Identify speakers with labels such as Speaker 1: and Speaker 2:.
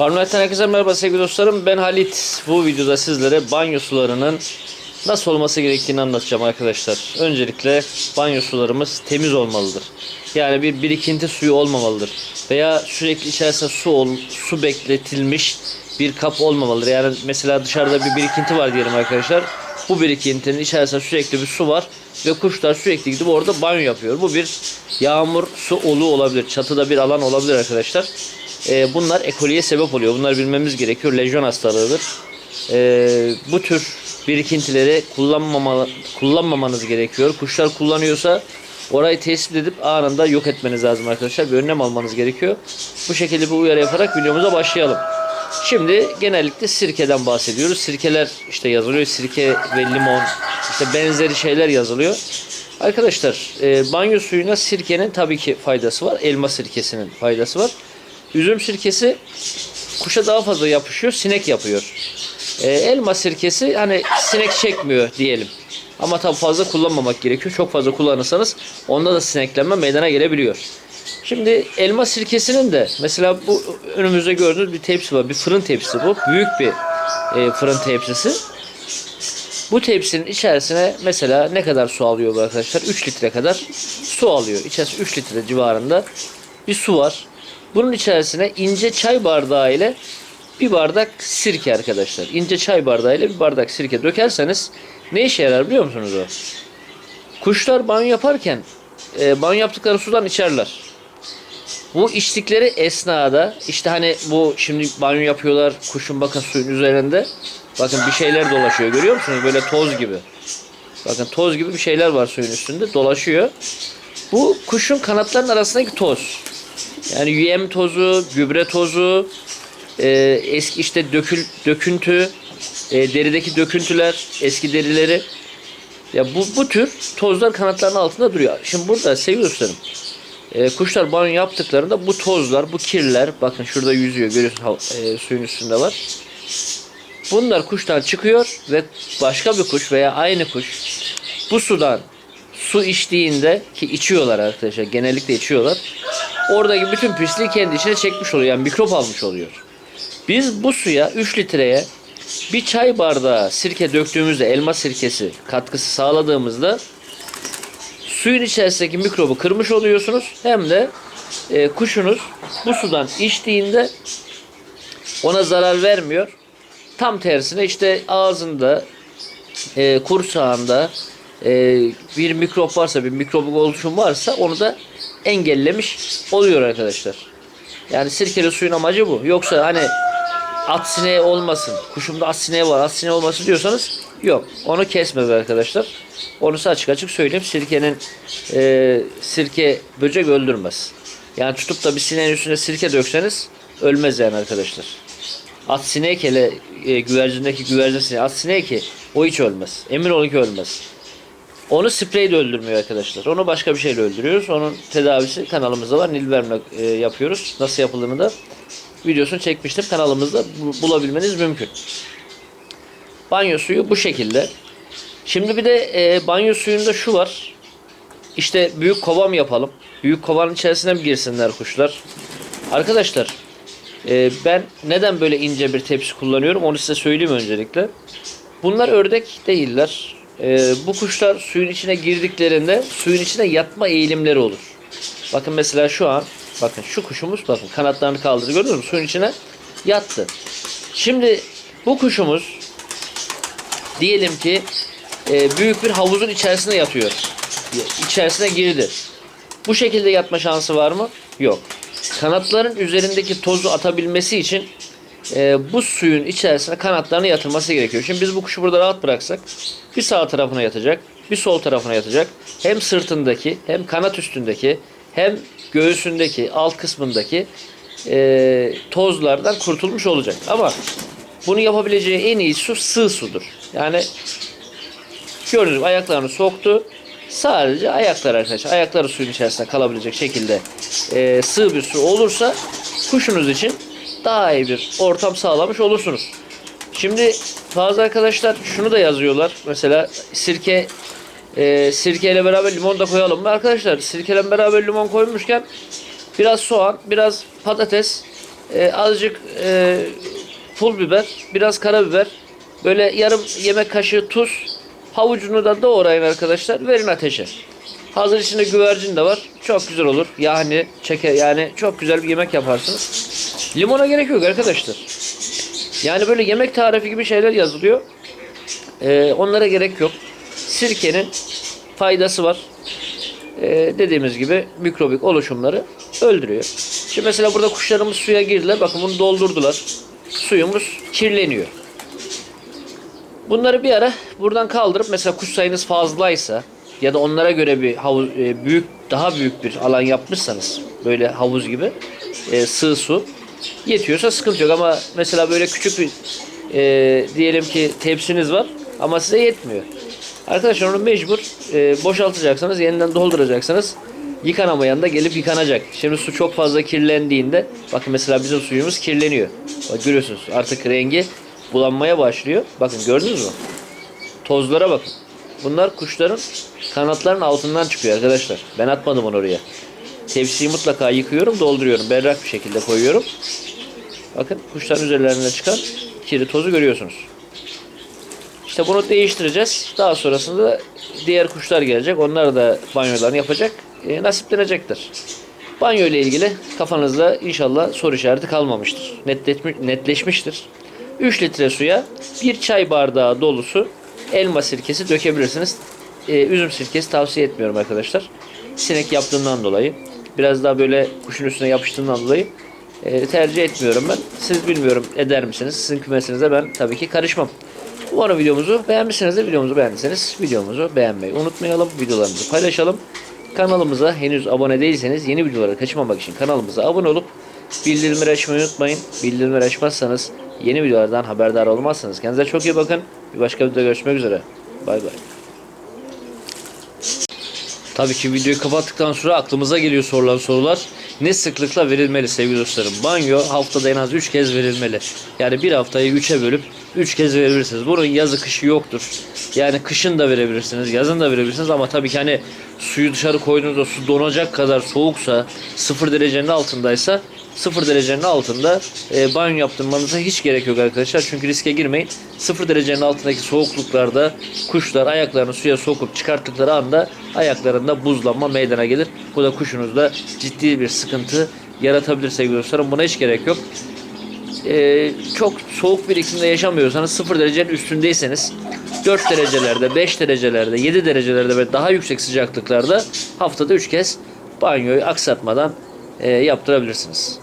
Speaker 1: Farmlight'tan herkese merhaba sevgili dostlarım. Ben Halit. Bu videoda sizlere banyo sularının nasıl olması gerektiğini anlatacağım arkadaşlar. Öncelikle banyo sularımız temiz olmalıdır. Yani bir birikinti suyu olmamalıdır. Veya sürekli içerisinde su ol, su bekletilmiş bir kap olmamalıdır. Yani mesela dışarıda bir birikinti var diyelim arkadaşlar. Bu birikintinin içerisinde sürekli bir su var ve kuşlar sürekli gidip orada banyo yapıyor. Bu bir yağmur su olu olabilir. Çatıda bir alan olabilir arkadaşlar. Ee, bunlar ekoliye sebep oluyor. Bunları bilmemiz gerekiyor. Lejyon hastalığıdır. Ee, bu tür birikintileri kullanmama, kullanmamanız gerekiyor. Kuşlar kullanıyorsa orayı tespit edip anında yok etmeniz lazım arkadaşlar. Bir önlem almanız gerekiyor. Bu şekilde bir uyarı yaparak videomuza başlayalım. Şimdi genellikle sirkeden bahsediyoruz. Sirkeler işte yazılıyor. Sirke ve limon işte benzeri şeyler yazılıyor. Arkadaşlar e, banyo suyuna sirkenin tabii ki faydası var. Elma sirkesinin faydası var. Üzüm sirkesi kuşa daha fazla yapışıyor. Sinek yapıyor. E, elma sirkesi hani sinek çekmiyor diyelim. Ama tabii fazla kullanmamak gerekiyor. Çok fazla kullanırsanız onda da sineklenme meydana gelebiliyor. Şimdi elma sirkesinin de mesela bu önümüzde gördüğünüz bir tepsi var. Bir fırın tepsisi bu. Büyük bir e, fırın tepsisi. Bu tepsinin içerisine mesela ne kadar su alıyor bu arkadaşlar? 3 litre kadar su alıyor. İçerisinde 3 litre civarında bir su var. Bunun içerisine ince çay bardağı ile bir bardak sirke arkadaşlar. İnce çay bardağı ile bir bardak sirke dökerseniz ne işe yarar biliyor musunuz o? Kuşlar banyo yaparken e, banyo yaptıkları sudan içerler. Bu içtikleri esnada işte hani bu şimdi banyo yapıyorlar kuşun bakın suyun üzerinde. Bakın bir şeyler dolaşıyor görüyor musunuz? Böyle toz gibi. Bakın toz gibi bir şeyler var suyun üstünde dolaşıyor. Bu kuşun kanatlarının arasındaki toz. Yani yem tozu, gübre tozu, e, eski işte dökül, döküntü, e, derideki döküntüler, eski derileri. Ya bu, bu tür tozlar kanatlarının altında duruyor. Şimdi burada sevgili dostlarım, e, kuşlar banyo yaptıklarında bu tozlar, bu kirler, bakın şurada yüzüyor, görüyorsunuz e, suyun üstünde var. Bunlar kuştan çıkıyor ve başka bir kuş veya aynı kuş bu sudan su içtiğinde ki içiyorlar arkadaşlar genellikle içiyorlar. Oradaki bütün pisliği kendi içine çekmiş oluyor. Yani mikrop almış oluyor. Biz bu suya 3 litreye bir çay bardağı sirke döktüğümüzde elma sirkesi katkısı sağladığımızda suyun içerisindeki mikrobu kırmış oluyorsunuz. Hem de e, kuşunuz bu sudan içtiğinde ona zarar vermiyor. Tam tersine işte ağzında, e, kursağında e, bir mikrop varsa, bir mikrobik oluşum varsa onu da engellemiş oluyor arkadaşlar. Yani sirkeli suyun amacı bu. Yoksa hani at sineği olmasın, kuşumda at sineği var, at sineği olmasın diyorsanız yok. Onu kesmez arkadaşlar. Onu açık açık söyleyeyim. Sirkenin e, sirke böcek öldürmez. Yani tutup da bir sineğin üstüne sirke dökseniz ölmez yani arkadaşlar. At sinek hele e, güvercindeki güvercin sineği at sineği ki o hiç ölmez. Emin olun ki ölmez. Onu spreyle öldürmüyor arkadaşlar. Onu başka bir şeyle öldürüyoruz. Onun tedavisi kanalımızda var. Nilverm'le e, yapıyoruz. Nasıl yapıldığını da videosunu çekmiştim. Kanalımızda bu- bulabilmeniz mümkün. Banyo suyu bu şekilde. Şimdi bir de e, banyo suyunda şu var. İşte büyük kova yapalım? Büyük kovanın içerisine mi girsinler kuşlar? Arkadaşlar e, ben neden böyle ince bir tepsi kullanıyorum onu size söyleyeyim öncelikle. Bunlar ördek değiller. E, bu kuşlar suyun içine girdiklerinde suyun içine yatma eğilimleri olur. Bakın mesela şu an bakın şu kuşumuz bakın kanatlarını kaldırdı gördünüz mü? Suyun içine yattı. Şimdi bu kuşumuz diyelim ki e, büyük bir havuzun içerisine yatıyor. İçerisine girdi. Bu şekilde yatma şansı var mı? Yok. Kanatların üzerindeki tozu atabilmesi için e, bu suyun içerisine kanatlarını yatırması gerekiyor. Şimdi biz bu kuşu burada rahat bıraksak bir sağ tarafına yatacak, bir sol tarafına yatacak. Hem sırtındaki, hem kanat üstündeki, hem göğsündeki, alt kısmındaki e, tozlardan kurtulmuş olacak. Ama bunu yapabileceği en iyi su sığ sudur. Yani gördüğünüz ayaklarını soktu. Sadece ayaklar arkadaşlar. Ayakları suyun içerisinde kalabilecek şekilde e, sığ bir su olursa kuşunuz için daha iyi bir ortam sağlamış olursunuz. Şimdi bazı arkadaşlar şunu da yazıyorlar. Mesela sirke e, sirkeyle beraber limon da koyalım mı? Arkadaşlar sirkeyle beraber limon koymuşken biraz soğan, biraz patates e, azıcık e, pul biber, biraz karabiber, böyle yarım yemek kaşığı tuz, havucunu da doğrayın arkadaşlar. Verin ateşe. Hazır içinde güvercin de var. Çok güzel olur. Yani çeker yani çok güzel bir yemek yaparsınız. Limona gerek yok arkadaşlar. Yani böyle yemek tarifi gibi şeyler yazılıyor. Ee, onlara gerek yok. Sirkenin faydası var. Ee, dediğimiz gibi mikrobik oluşumları öldürüyor. Şimdi mesela burada kuşlarımız suya girdiler. Bakın bunu doldurdular. Suyumuz kirleniyor. Bunları bir ara buradan kaldırıp mesela kuş sayınız fazlaysa ya da onlara göre bir havuz e, büyük daha büyük bir alan yapmışsanız böyle havuz gibi e, sığ su yetiyorsa sıkıntı yok ama mesela böyle küçük bir e, diyelim ki tepsiniz var ama size yetmiyor. Arkadaşlar onu mecbur e, boşaltacaksınız yeniden dolduracaksınız yıkanamayan da gelip yıkanacak. Şimdi su çok fazla kirlendiğinde bakın mesela bizim suyumuz kirleniyor. Bak görüyorsunuz artık rengi bulanmaya başlıyor. Bakın gördünüz mü? Tozlara bakın. Bunlar kuşların kanatlarının altından çıkıyor arkadaşlar. Ben atmadım onu oraya. Tepsiyi mutlaka yıkıyorum, dolduruyorum. Berrak bir şekilde koyuyorum. Bakın kuşların üzerlerine çıkan kiri tozu görüyorsunuz. İşte bunu değiştireceğiz. Daha sonrasında da diğer kuşlar gelecek. Onlar da banyolarını yapacak. E, nasiplenecektir. Banyo ile ilgili kafanızda inşallah soru işareti kalmamıştır. Netleşmi- netleşmiştir. 3 litre suya 1 çay bardağı dolusu elma sirkesi dökebilirsiniz. E, üzüm sirkesi tavsiye etmiyorum arkadaşlar. Sinek yaptığından dolayı. Biraz daha böyle kuşun üstüne yapıştığından dolayı e, tercih etmiyorum ben. Siz bilmiyorum eder misiniz? Sizin kümesinize ben tabii ki karışmam. Umarım videomuzu beğenmişsinizdir. Videomuzu beğendiyseniz videomuzu beğenmeyi unutmayalım. Videolarımızı paylaşalım. Kanalımıza henüz abone değilseniz yeni videoları kaçırmamak için kanalımıza abone olup bildirimleri açmayı unutmayın. Bildirimleri açmazsanız yeni videolardan haberdar olmazsınız. Kendinize çok iyi bakın. Bir başka videoda görüşmek üzere. Bay bay. Tabii ki videoyu kapattıktan sonra aklımıza geliyor sorulan sorular. Ne sıklıkla verilmeli sevgili dostlarım? Banyo haftada en az 3 kez verilmeli. Yani bir haftayı 3'e bölüp 3 kez verebilirsiniz. Bunun yazı kışı yoktur. Yani kışın da verebilirsiniz, yazın da verebilirsiniz ama tabii ki hani suyu dışarı koyduğunuzda su donacak kadar soğuksa, 0 derecenin altındaysa 0 derecenin altında e, banyo yaptırmanıza hiç gerek yok arkadaşlar. Çünkü riske girmeyin. 0 derecenin altındaki soğukluklarda kuşlar ayaklarını suya sokup çıkarttıkları anda ayaklarında buzlanma meydana gelir. Bu da kuşunuzda ciddi bir sıkıntı yaratabilir sevgili dostlarım. Buna hiç gerek yok. E, çok soğuk bir iklimde yaşamıyorsanız 0 derecenin üstündeyseniz 4 derecelerde, 5 derecelerde, 7 derecelerde ve daha yüksek sıcaklıklarda haftada 3 kez banyoyu aksatmadan e, yaptırabilirsiniz.